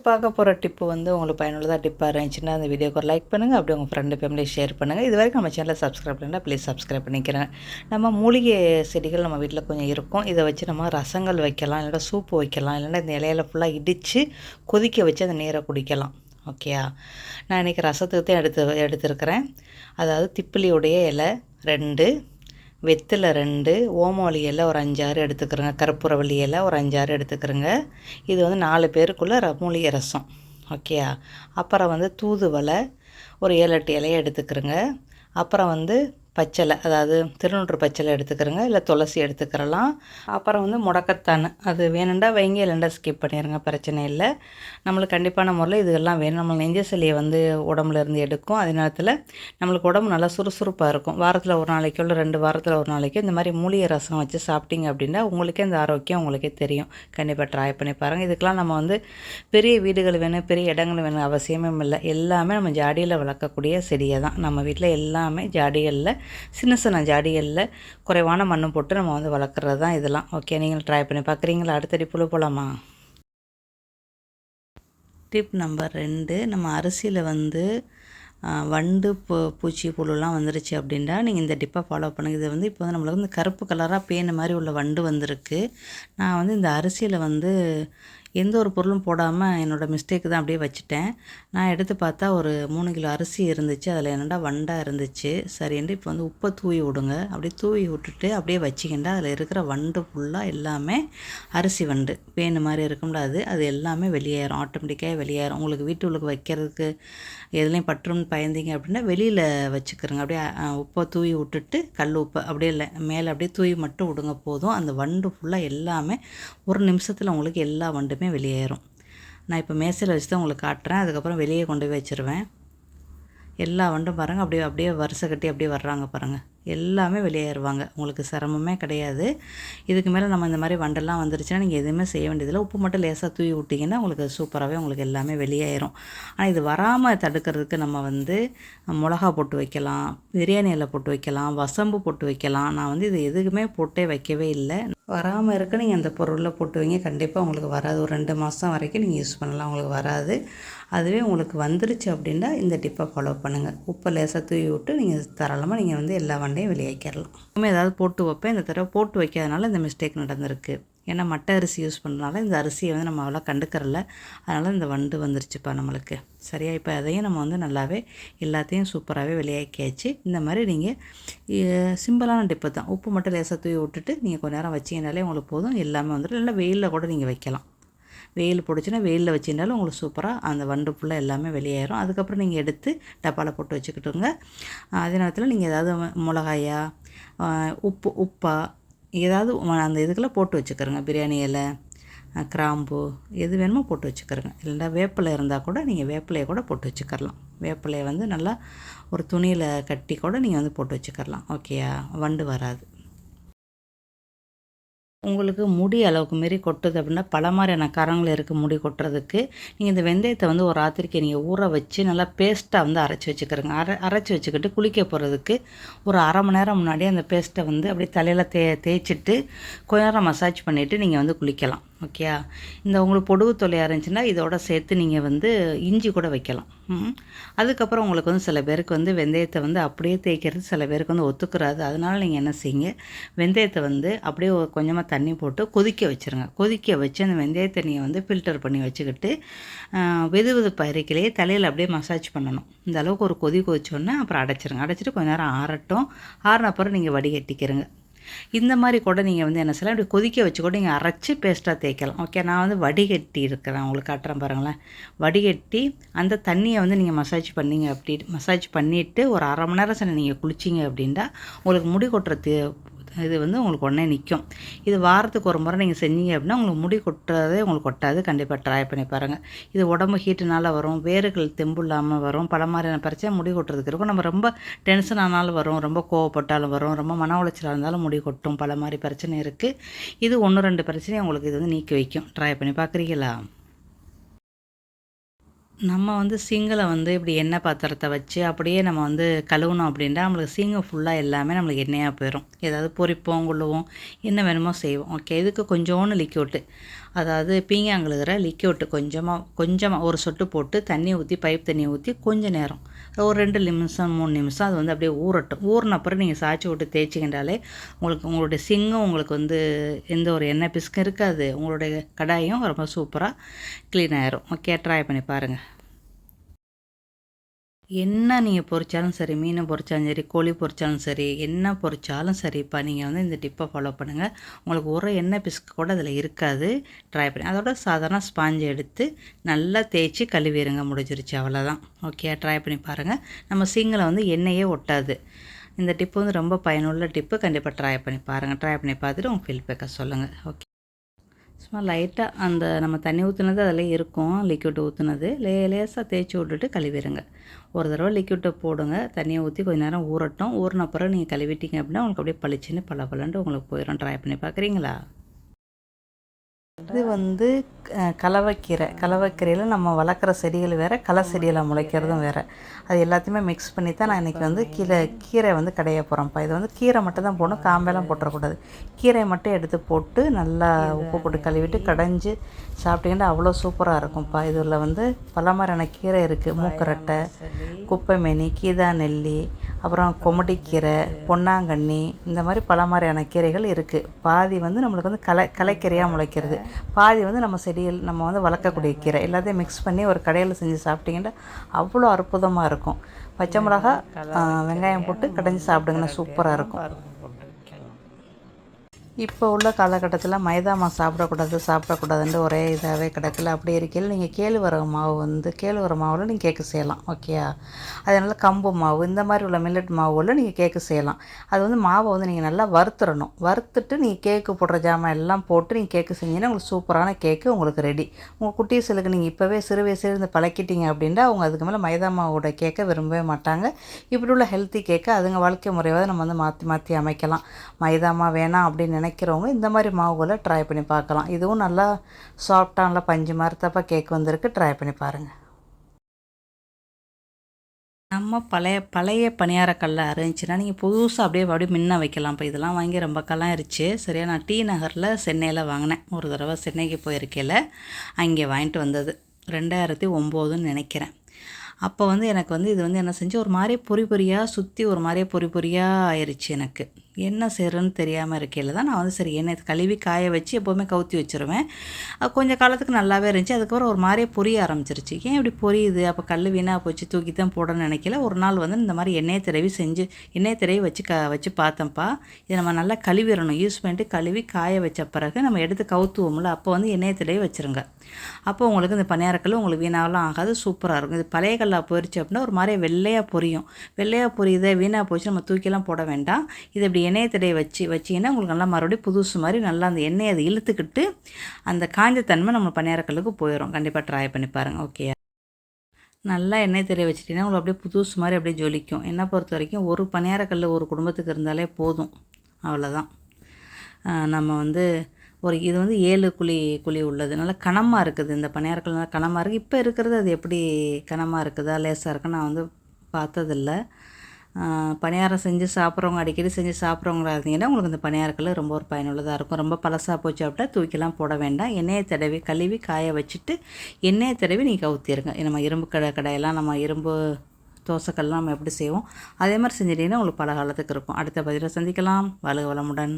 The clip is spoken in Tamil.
இன்றைக்கி பார்க்க போகிற டிப்பு வந்து உங்களுக்கு பயனுள்ளதாக டிப்பாக இருந்துச்சுன்னா அந்த வீடியோக்கு ஒரு லைக் பண்ணுங்கள் அப்படி உங்கள் ஃப்ரெண்டு ஃபேமிலி ஷேர் பண்ணுங்கள் இது வரைக்கும் நம்ம சேனலை சப்ஸ்கிரைப் பண்ணால் ப்ளீஸ் சப்ஸ்கிரைப் பண்ணிக்கிறேன். நம்ம மூலிகை செடிகள் நம்ம வீட்டில் கொஞ்சம் இருக்கும். இதை வச்சு நம்ம ரசங்கள் வைக்கலாம் இல்லைன்னா சூப்பு வைக்கலாம் இல்லைன்னா இந்த இலையில ஃபுல்லாக இடித்து கொதிக்க வச்சு அந்த நீரை குடிக்கலாம். ஓகேயா நான் இன்றைக்கி ரசத்துக்கு தான் எடுத்து எடுத்துருக்கிறேன். அதாவது திப்பிலியுடைய இலை ரெண்டு வெத்தில் ரெண்டு ஓமவழி இலை ஒரு அஞ்சாறு எடுத்துக்கிறேங்க. கற்பூரவள்ளி இலை ஒரு அஞ்சாறு எடுத்துக்கிறேங்க. இது வந்து நாலு பேருக்குள்ளே ர மூலிகை ரசம். ஓகேயா அப்புறம் வந்து தூதுவலை ஒரு ஏழு எட்டு இலையை எடுத்துக்கிறேங்க. அப்புறம் வந்து பச்சலை அதாவது திருநூற்று பச்சலை எடுத்துக்கிறேங்க இல்லை துளசி எடுத்துக்கிறலாம். அப்புறம் வந்து முடக்கத்தான் அது வேணுண்டா வைங்க இல்லைண்டா ஸ்கிப் பண்ணிடுங்க பிரச்சனை இல்லை. நம்மளுக்கு கண்டிப்பான முறையில் இதெல்லாம் வேணும். நம்ம நெஞ்ச சளியை வந்து உடம்புல இருந்து எடுக்கும். அதே நேரத்தில் நம்மளுக்கு உடம்பு நல்லா சுறுசுறுப்பாக இருக்கும். வாரத்தில் ஒரு நாளைக்கோ இல்லை ரெண்டு வாரத்தில் ஒரு நாளைக்கோ இந்த மாதிரி மூலிகை ரசம் வச்சு சாப்பிட்டீங்க அப்படின்னா உங்களுக்கே இந்த ஆரோக்கியம் உங்களுக்கே தெரியும். கண்டிப்பாக ட்ரை பண்ணி பாருங்கள் இதுக்கெலாம் நம்ம வந்து பெரிய வீடுகள் வேணும் பெரிய இடங்கள் வேணும் அவசியமே இல்லை. எல்லாமே நம்ம ஜாடியில் வளர்க்கக்கூடிய செடியை தான். நம்ம வீட்டில் எல்லாமே ஜாடிகளில் சின்ன சின்ன ஜாடிகளில் குறைவான மண்ணு போட்டு நம்ம வந்து வளர்க்குறது தான் இதெல்லாம். ஓகே நீங்கள் ட்ரை பண்ணி பார்க்குறீங்களா அடுத்தடி புழு போகலாமா டிப் நம்பர் ரெண்டு நம்ம அரிசியில் வந்து வண்டு பூ பூச்சி புழுலாம் வந்துருச்சு அப்படின்னா நீங்கள் இந்த டிப்பை ஃபாலோ பண்ணுங்கள் இது வந்து இப்போ வந்து நம்மளுக்கு வந்து கருப்பு கலராக பேன மாதிரி உள்ள வண்டு வந்திருக்கு. நான் வந்து இந்த அரிசியில் வந்து எந்த ஒரு பொருளும் போடாமல் என்னோடய மிஸ்டேக்கு தான் அப்படியே வச்சுட்டேன். நான் எடுத்து பார்த்தா ஒரு மூணு கிலோ அரிசி இருந்துச்சு. அதில் என்னடா வண்டாக இருந்துச்சு. சரின்ட்டு இப்போ வந்து உப்பை தூவி விடுங்க. அப்படியே தூவி விட்டுட்டு அப்படியே வச்சிக்கிண்டா அதில் இருக்கிற வண்டு ஃபுல்லாக எல்லாமே அரிசி வண்டு. பேனு மாதிரி இருக்கும்ல அது. அது எல்லாமே வெளியேறும். ஆட்டோமேட்டிக்காக வெளியேறும். உங்களுக்கு வீட்டுக்கு வைக்கிறதுக்கு எதுலேயும் பற்றுன்னு பயந்தீங்க அப்படின்னா வெளியில் வச்சுக்கிறோங்க. அப்படியே உப்பை தூவி விட்டுட்டு கல் உப்பை அப்படியே இல்லை மேலே அப்படியே தூவி மட்டும் விடுங்க போதும். அந்த வண்டு ஃபுல்லாக எல்லாமே ஒரு நிமிஷத்தில் உங்களுக்கு எல்லா வண்டு எல்லாமே வெளியேறும். நான் இப்போ மேசையில் வச்சு தான் உங்களுக்கு காட்டுறேன். அதுக்கப்புறம் வெளியே கொண்டு போய் வச்சுருவேன். எல்லா வண்டும் பாருங்கள் அப்படியே அப்படியே வரிசை கட்டி அப்படியே வர்றாங்க பாருங்கள் எல்லாமே வெளியேறுவாங்க. உங்களுக்கு சிரமமே கிடையாது. இதுக்கு மேலே நம்ம இந்த மாதிரி வண்டெல்லாம் வந்துருச்சுன்னா நீங்கள் எதுவுமே செய்ய வேண்டியதில்லை. உப்பு மட்டும் லேசாக தூவி விட்டிங்கன்னா உங்களுக்கு சூப்பராகவே உங்களுக்கு எல்லாமே வெளியேறும். ஆனால் இது வராமல் தடுக்கிறதுக்கு நம்ம வந்து மிளகா போட்டு வைக்கலாம் பிரியாணியில் போட்டு வைக்கலாம் வசம்பு போட்டு வைக்கலாம். நான் வந்து இது எதுக்குமே போட்டே வைக்கவே இல்லை. வராமல் இருக்க நீங்கள் அந்த பொருளில் போட்டு வைங்க. கண்டிப்பாக உங்களுக்கு வராது. ஒரு ரெண்டு மாதம் வரைக்கும் நீங்கள் யூஸ் பண்ணலாம். உங்களுக்கு வராது. அதுவே உங்களுக்கு வந்துருச்சு அப்படின்னா இந்த டிப்பை ஃபாலோ பண்ணுங்கள் உப்பை லேசாக தூவி விட்டு நீங்கள் தாராளமாக நீங்கள் வந்து எல்லா வண்டையும் வெளியேக்கிடலாம் ஏதாவது போட்டு வைப்பேன் இந்த தடவை போட்டு வைக்காதனால இந்த மிஸ்டேக் நடந்திருக்கு. ஏன்னா மட்டை அரிசி யூஸ் பண்ணுறதுனால இந்த அரிசியை வந்து நம்ம அவ்வளோ கண்டுக்கிறல அதனால் இந்த வண்டு வந்துருச்சுப்பா நம்மளுக்கு. சரியா? இப்போ அதையும் நம்ம வந்து நல்லாவே எல்லாத்தையும் சூப்பராகவே வெளியாக்கியாச்சு. இந்த மாதிரி நீங்கள் சிம்பிளான டிப்பு தான். உப்பு மட்டும் லேசாக தூவி விட்டுட்டு நீங்கள் கொஞ்ச நேரம் வச்சிங்கனாலே உங்களுக்கு போதும். எல்லாமே வந்துடும் இல்லை வெயிலில் கூட நீங்கள் வைக்கலாம். வெயில் பிடிச்சின்னா வெயிலில் வச்சிருந்தாலும் உங்களுக்கு சூப்பராக அந்த வண்டு ஃபுல்லாக எல்லாமே வெளியேறும். அதுக்கப்புறம் நீங்கள் எடுத்து டப்பாவில் போட்டு வச்சுக்கிட்டுங்க. அதே நேரத்தில் நீங்கள் ஏதாவது மிளகாயா உப்பு உப்பா ஏதாவது அந்த இதுக்கெல்லாம் போட்டு வச்சுக்கிறோங்க. பிரியாணி இலை கிராம்பு எது வேணுமோ போட்டு வச்சுக்கிறோங்க. இல்லைன்னா வேப்பிலை இருந்தால் கூட நீங்கள் வேப்பிலையை கூட போட்டு வச்சுக்கரலாம் வேப்பிலையை வந்து நல்லா ஒரு துணியில் கட்டி கூட நீங்கள் வந்து போட்டு வச்சுக்கரலாம் ஓகேயா? வண்டு வராது. உங்களுக்கு முடி அளவுக்கு மாரி கொட்டுது அப்படின்னா பல மாதிரியான கரங்கள் இருக்குது முடி கொட்டுறதுக்கு. நீங்கள் இந்த வெந்தயத்தை வந்து ஒரு ராத்திரிக்கு நீங்கள் ஊற வச்சு நல்லா பேஸ்ட்டாக வந்து அரைச்சி வச்சுக்கிறோங்க. அரை அரைச்சி வச்சுக்கிட்டு குளிக்க போகிறதுக்கு ஒரு அரை மணி நேரம் முன்னாடி அந்த பேஸ்ட்டை வந்து அப்படியே தலையில் தே தேய்ச்சிட்டு கொஞ்ச நேரம் மசாஜ் பண்ணிவிட்டு நீங்கள் வந்து குளிக்கலாம். ஓகேயா இந்த உங்களுக்கு பொடுகு தொல்லையாக இருந்துச்சுன்னா இதோட சேர்த்து நீங்கள் வந்து இஞ்சி கூட வைக்கலாம். அதுக்கப்புறம் உங்களுக்கு வந்து சில பேருக்கு வந்து வெந்தயத்தை வந்து அப்படியே தேய்க்கிறது சில பேருக்கு வந்து ஒத்துக்கிறாது. அதனால் நீங்கள் என்ன செய்யுங்க வெந்தயத்தை வந்து அப்படியே கொஞ்சமாக தண்ணி போட்டு கொதிக்க வச்சுருங்க. கொதிக்க வச்சு அந்த வெந்தய தண்ணியை வந்து ஃபில்டர் பண்ணி வச்சுக்கிட்டு வெது வெது பருக்கிலேயே தலையில் அப்படியே மசாஜ் பண்ணணும். இந்த அளவுக்கு ஒரு கொதி கொதிச்சோன்னே அப்புறம் அடைச்சிருங்க. அடைச்சிட்டு கொஞ்ச நேரம் ஆறட்டும். ஆறின அப்புறம் நீங்கள் வடிகட்டிக்கிறங்க. இந்த மாதிரி கூட நீங்கள் வந்து என்ன செய்யலாம்? இப்படி கொதிக்க வச்சு கூட நீங்கள் அரைச்சி பேஸ்ட்டாக தேய்க்கலாம். ஓகே நான் வந்து வடிகட்டி இருக்கிறேன். உங்களுக்கு காட்டுறேன் பாருங்களேன். வடிகட்டி அந்த தண்ணியை வந்து நீங்கள் மசாஜ் பண்ணிங்க அப்படி மசாஜ் பண்ணிவிட்டு ஒரு அரை மணி நேரம் சரி நீங்கள் குளிச்சிங்க அப்படின்ட்டா உங்களுக்கு முடி கொட்டுறது இது வந்து உங்களுக்கு உடனே நிற்கும் இது வாரத்துக்கு ஒரு முறை நீங்கள் செஞ்சீங்க அப்படின்னா உங்களுக்கு முடி கொட்டுறதே உங்களுக்கு கொட்டாது. கண்டிப்பாக ட்ரை பண்ணி பாருங்கள் இது உடம்பு ஹீட்டுனால வரும் வேர்கள் தெம்பு இல்லாமல் வரும் பல மாதிரியான பிரச்சனை முடி கொட்டுறதுக்கு இருக்கும். நம்ம ரொம்ப டென்ஷன் ஆனாலும் வரும் ரொம்ப கோவப்பட்டாலும் வரும் ரொம்ப மன உளைச்சலாக இருந்தாலும் முடி கொட்டும் பல மாதிரி பிரச்சனை இருக்குது இது ஒன்று ரெண்டு பிரச்சனையும் உங்களுக்கு இது வந்து நீக்கி வைக்கும். ட்ரை பண்ணி பார்க்குறீங்களா நம்ம வந்து சிங்கில் வந்து இப்படி எண்ணெய் பாத்திரத்தை வச்சு அப்படியே நம்ம வந்து கழுவுனோம் அப்படின்னா நம்மளுக்கு சீங்கை ஃபுல்லாக எல்லாமே நம்மளுக்கு எண்ணெயாக போயிடும் ஏதாவது பொறிப்போம் கொள்ளுவோம் என்ன வேணுமோ செய்வோம். ஓகே இதுக்கு கொஞ்சோன்னு லிக்யூட்டு அதாவது பீங்காங்கழுகிற லிக்யூட்டு கொஞ்சமாக கொஞ்சமாக ஒரு சொட்டு போட்டு தண்ணி ஊற்றி பைப் தண்ணியை ஊற்றி கொஞ்சம் நேரம். ஒரு ரெண்டு நிமிஷம் மூணு நிமிஷம் அது வந்து அப்படியே ஊறட்டும். ஊறின அப்புறம் நீங்கள் சாய்ச்சி விட்டு தேய்ச்சிக்கின்றாலே உங்களுக்கு உங்களுடைய சிங்கம் உங்களுக்கு வந்து எந்த ஒரு எண்ணெய் பிஸ்கும் இருக்காது. உங்களுடைய கடாயும் ரொம்ப சூப்பராக க்ளீன் ஆயிரும். ஓகே ட்ரை பண்ணி பாருங்கள் என்ன நீங்கள் பொறிச்சாலும் சரி மீனை பொறிச்சாலும் சரி கோழி பொரிச்சாலும் சரி என்ன பொரிச்சாலும் சரிப்பா நீங்கள் வந்து இந்த டிப்பை ஃபாலோ பண்ணுங்கள் உங்களுக்கு ஒரு எண்ணெய் பிஸ்கு கூட அதில் இருக்காது. ட்ரை பண்ணி அதோட சாதாரண ஸ்பாஞ்சை எடுத்து நல்லா தேய்ச்சி கழுவிடுங்க முடிஞ்சிருச்சு அவ்வளோதான் ஓகே ட்ரை பண்ணி பாருங்கள் நம்ம சிங்கில் வந்து எண்ணெயே ஒட்டாது. இந்த டிப்பு வந்து ரொம்ப பயனுள்ள டிப்பு. கண்டிப்பாக ட்ரை பண்ணி பாருங்கள் ட்ரை பண்ணி பார்த்துட்டு உங்கள் ஃபீல்பேக்கை சொல்லுங்கள் ஓகே சும்மா லைட்டாக அந்த நம்ம தண்ணி ஊற்றுனது அதில் இருக்கும் லிக்விட் ஊற்றுனது லே லேசாக தேய்ச்சி விட்டுட்டு கழுவிடுங்க. ஒரு தடவை லிக்விட்டை போடுங்க. தண்ணியை ஊற்றி கொஞ்ச நேரம் ஊறட்டும். ஊறின அப்புறம் நீங்கள் கழுவிட்டீங்க அப்படின்னா உங்களுக்கு அப்படியே பளிச்சுன்னு பல பலன்ட்டு உங்களுக்கு போயிடும் ட்ரை பண்ணி பார்க்குறீங்களா இது வந்து கலவைக்கீரை. கலவைக்கீரையில் நம்ம வளர்க்குற செடிகள் வேறு களை செடியில் முளைக்கிறதும் வேறு. அது எல்லாத்தையுமே மிக்ஸ் பண்ணி தான் நான் இன்றைக்கி வந்து கீரை கீரை வந்து கடைய போகிறேன்ப்பா இது வந்து கீரை மட்டும் தான் போடணும் காம்பெல்லாம் போட்டுறக்கூடாது. கீரை மட்டும் எடுத்து போட்டு நல்லா உப்பு போட்டு கழுவிட்டு கடைஞ்சி சாப்பிட்டீங்கன்னா அவ்வளோ சூப்பராக இருக்கும்ப்பா. இதில் வந்து பல மாதிரியான கீரை இருக்குது மூக்கரட்டை குப்பைமேனி கீதா நெல்லி அப்புறம் கொமட்டிக்கீரை பொன்னாங்கண்ணி இந்த மாதிரி பல மாதிரியான கீரைகள் இருக்குது பாதி வந்து நம்மளுக்கு வந்து கலை கலைக்கீரையாக முளைக்கிறது. பாதி வந்து நம்ம செடியில் நம்ம வந்து வளர்க்கக்கூடிய கீரை. எல்லாத்தையும் மிக்ஸ் பண்ணி ஒரு கடையில் செஞ்சு சாப்பிட்டீங்கன்னா அவ்வளோ அற்புதமாக இருக்கும். பச்சை மிளகா வெங்காயம் போட்டு கடைஞ்சி சாப்பிடுங்கன்னா சூப்பராக இருக்கும். இப்போ உள்ள காலகட்டத்தில் மைதா மாவு சாப்பிடக்கூடாது சாப்பிடக்கூடாதுன்ட்டு ஒரே இதாகவே கிடக்கல. அப்படி இருக்கையில் நீங்கள் கேழ்வரகு மாவு வந்து கேழ்வரகு மாவில் நீங்கள் கேக்கு செய்யலாம் ஓகேயா அதனால் கம்பு மாவு இந்த மாதிரி உள்ள மில்லட் மாவுல நீங்கள் கேக்கு செய்யலாம். அது வந்து மாவை வந்து நீங்கள் நல்லா வறுத்துடணும். வறுத்துட்டு நீங்கள் கேக்கு போடுற ஜாமான் எல்லாம் போட்டு நீங்கள் கேக்கு செஞ்சீங்கன்னா உங்களுக்கு சூப்பரான கேக்கு உங்களுக்கு ரெடி உங்கள் குட்டீஸுக்கு நீங்கள் இப்போவே சிறு வயசுல இருந்து பழக்கிட்டீங்க அப்படின்னா அவங்க அதுக்கு மேலே மைதா மாவோட கேக்கை விரும்பவே மாட்டாங்க. இப்படி உள்ள ஹெல்த்தி கேக்கை அதுங்க வாழ்க்கை முறையாவது நம்ம வந்து மாற்றி மாற்றி அமைக்கலாம். மைதா மாவு வேணாம் அப்படின்னு நினைக்கிறவங்க இந்த மாதிரி மாவுகளை ட்ரை பண்ணி பார்க்கலாம். இதுவும் நல்லா சாஃப்டாக நல்லா பஞ்சு மாதிரி கேக் வந்திருக்கு. ட்ரை பண்ணி பாருங்கள் நம்ம பழைய பழைய பணியாரக்கல்ல இருந்துச்சுன்னா நீங்கள் புதுசாக அப்படியே அப்படியே முன்ன வைக்கலாம். இப்போ இதெல்லாம் வாங்கி ரொம்ப கலாயிருச்சு சரியா நான் டி நகரில் சென்னையில் வாங்கினேன். ஒரு தடவை சென்னைக்கு போயிருக்கையில் அங்கே வாங்கிட்டு வந்தது. ரெண்டாயிரத்தி ஒம்போதுன்னு நினைக்கிறேன். அப்போ வந்து எனக்கு வந்து இது வந்து என்ன செஞ்சு ஒரு மாதிரி பொறி பொறியாக சுற்றி ஒரு மாதிரியே பொறி பொறியாக ஆயிடுச்சு எனக்கு. என்ன செய்கிறேன்னு தெரியாமல் இருக்கையில் தான் நான் வந்து சரி எண்ணெய் கழுவி காய வச்சு எப்போவுமே கவுத்தி வச்சுருவேன். அது கொஞ்சம் காலத்துக்கு நல்லாவே இருந்துச்சு. அதுக்கப்புறம் ஒரு மாதிரியே பொரிய ஆரம்பிச்சிருச்சு. ஏன் இப்படி பொரியுது? அப்போ கல் வீணாக போச்சு? தூக்கி தான் போடணும்னு நினைக்கல. ஒரு நாள் வந்து இந்த மாதிரி எண்ணெய் திரவி செஞ்சு எண்ணெய் திரவி வச்சு க வச்சு பார்த்தேன்ப்பா. இதை நம்ம நல்லா கழுவிடணும். யூஸ் பண்ணிட்டு கழுவி காய வச்ச பிறகு நம்ம எடுத்து கவுத்துவோம்ல அப்போ வந்து எண்ணெய் திரவி வச்சுருங்க. அப்போ உங்களுக்கு இந்த பணியாரக்கல் உங்களுக்கு வீணாவெல்லாம் ஆகாது. சூப்பராக இருக்கும். இது பழைய கல்லாக போயிடுச்சு அப்படின்னா ஒரு மாதிரி வெள்ளையாக பொரியும். வெள்ளையாக பொரியுதே வீணாக போச்சு நம்ம தூக்கிலாம் போட வேண்டாம். இது இப்படி எண்ணெய் தடையை வச்சு வச்சிங்கன்னா உங்களுக்கு நல்லா மறுபடியும் புதுசு மாதிரி நல்லா அந்த எண்ணெயை அதை இழுத்துக்கிட்டு அந்த காஞ்ச தன்மை நம்ம பணியாரக்கல்லுக்கு போயிடும் கண்டிப்பாக ட்ரை பண்ணி பாருங்கள் ஓகே நல்லா எண்ணெய் தெரிய வச்சுட்டிங்கன்னா உங்களுக்கு அப்படியே புதுசு மாதிரி அப்படியே ஜொலிக்கும். என்னை பொறுத்த வரைக்கும் ஒரு பணியாரக்கல் ஒரு குடும்பத்துக்கு இருந்தாலே போதும். அவ்வளோதான் நம்ம வந்து ஒரு இது வந்து ஏழு குழி குழி உள்ளது நல்லா கனமாக இருக்குது. இந்த பணியாரக்கல் நல்லா கனமாக இருக்குது இப்போ இருக்கிறது அது எப்படி கனமாக இருக்குதா லேசாக இருக்குன்னு நான் வந்து பார்த்ததில்ல. பணியாரம் செஞ்சு சாப்பிட்றவங்க அடிக்கடி செஞ்சு சாப்பிட்றவங்களா இருந்தீங்கன்னா உங்களுக்கு இந்த பணியாரக்கல் ரொம்ப ஒரு பயனுள்ளதாக இருக்கும். ரொம்ப பழசாக போச்சு அப்படின்னா தூக்கிலாம் போட வேண்டாம். எண்ணெயை தடவி கழுவி காய வச்சுட்டு எண்ணெயை தடவி நீங்கள் கவுத்திருங்க நம்ம இரும்பு கடை கடையெல்லாம் நம்ம இரும்பு தோசைக்கல்லாம் நம்ம எப்படி செய்வோம் அதே மாதிரி செஞ்சிட்டிங்கன்னா உங்களுக்கு பல காலத்துக்கு இருக்கும். அடுத்த பதிவில் சந்திக்கலாம். வாழ்க வளமுடன்.